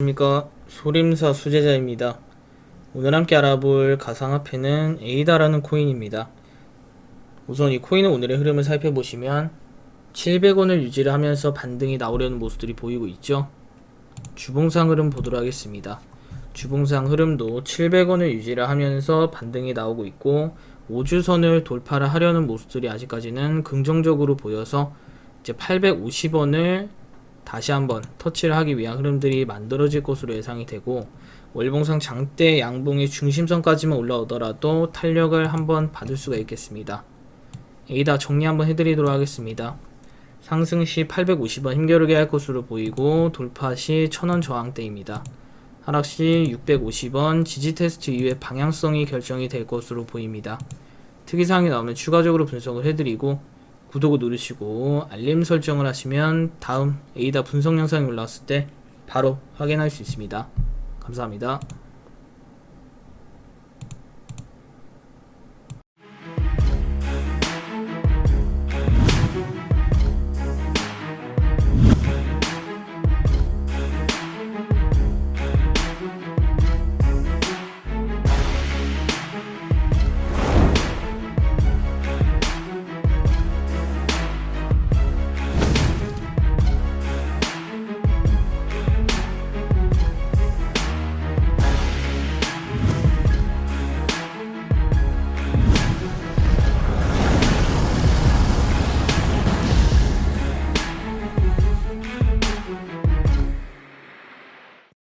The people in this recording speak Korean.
안녕하십니까 소림사 수제자입니다. 오늘 함께 알아볼 가상화폐는 에이다라는 코인입니다. 우선 이 코인의 오늘의 흐름을 살펴보시면 700원을 유지를 하면서 반등이 나오려는 모습들이 보이고 있죠. 주봉상 흐름 보도록 하겠습니다. 주봉상 흐름도 700원을 유지를 하면서 반등이 나오고 있고 5주선을 돌파를 하려는 모습들이 아직까지는 긍정적으로 보여서 이제 850원을 다시 한번 터치를 하기 위한 흐름들이 만들어질 것으로 예상이 되고 월봉상 장대 양봉의 중심선까지만 올라오더라도 탄력을 한번 받을 수가 있겠습니다. 에이다 정리 한번 해드리도록 하겠습니다. 상승 시 850원 힘겨루게 할 것으로 보이고 돌파 시 1000원 저항대입니다. 하락 시 650원 지지 테스트 이후에 방향성이 결정이 될 것으로 보입니다. 특이사항이 나오면 추가적으로 분석을 해드리고 구독을 누르시고 알림 설정을 하시면 다음 에이다 분석 영상이 올라왔을 때 바로 확인할 수 있습니다. 감사합니다.